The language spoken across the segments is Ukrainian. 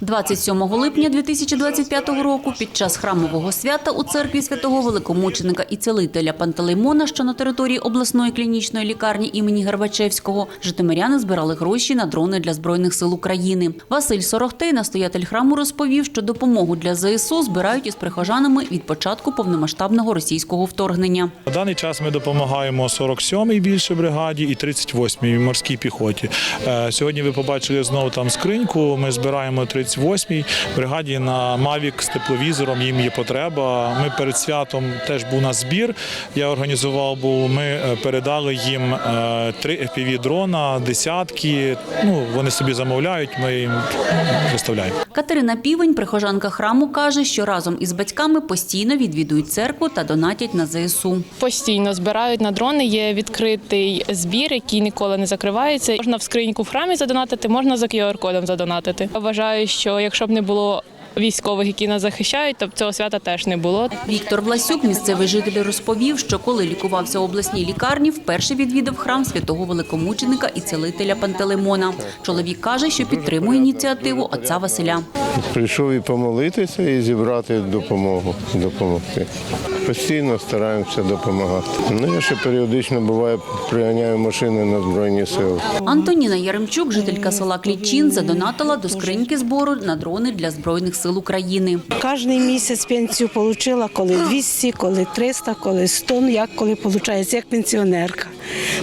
27 липня 2025 року під час храмового свята у церкві святого великомученика і цілителя Пантелеймона, що на території обласної клінічної лікарні імені Гарбачевського, житомиряни збирали гроші на дрони для збройних сил України. Василь Сорохтей, настоятель храму, розповів, що допомогу для ЗСУ збирають із прихожанами від початку повномасштабного російського вторгнення. На даний час ми допомагаємо 47-й більше бригаді і 38-й морській піхоті. Е, Сьогодні ви побачили знову там скриньку. Ми збираємо 38-й бригаді на Mavic з тепловізором. Їм є потреба. Ми перед святом теж був у нас збір. Я організував, бо ми е, передали їм е, три fpv дрона, десятки. Ну вони собі замовляють. Ми їм виставляємо. Катерина Півень, прихожанка храму, каже, що разом із батьками постійно відвідують церкву та донатять на ЗСУ. Постійно збирають на дрони. Є відкритий збір, який ніколи не закривається. Можна в скриньку в храмі задонатити, можна за QR-кодом задонатити. Вважаю, що якщо б не було військових, які нас захищають, то б цього свята теж не було. Віктор Власюк, місцевий житель, розповів, що коли лікувався у обласній лікарні, вперше відвідав храм святого великомученика і цілителя Пантелеймона. Чоловік каже, що підтримує ініціативу отця Василя. Прийшов і помолитися, і зібрати допомогу, допомогти. Постійно стараємося допомагати. Ну, я ще періодично буває, приганяю машини на Збройні Сили. Антоніна Яремчук, жителька села Клічин, задонатила до скриньки збору на дрони для збройних сил України. Кожний місяць пенсію отримала, коли 200, коли 300, коли 100, ну як коли виходить, як пенсіонерка.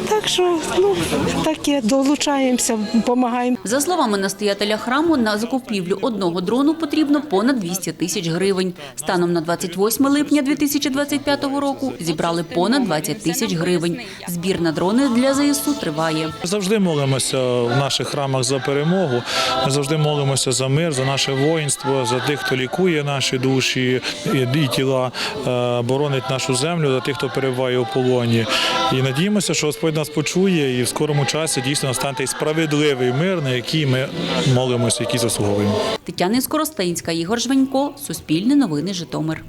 Так що ну, таке, долучаємося, допомагаємо. За словами настоятеля храму, на закупівлю одного дрону потрібно понад 200 тисяч гривень. Станом на 28 липня 2025 року зібрали понад 20 тисяч гривень. Збір на дрони для ЗСУ триває. Ми завжди молимося в наших храмах за перемогу. Ми завжди молимося за мир, за наше воїнство, за тих, хто лікує наші душі і і тіла, е, боронить нашу землю, за тих, хто перебуває у полоні. І надіємося, що Господь нас почує, і в скорому часі дійсно настане справедливий мир, на який ми молимося, який заслуговуємо. Тетяна Скоростенська, Ігор Жвенько, Суспільне новини, Житомир.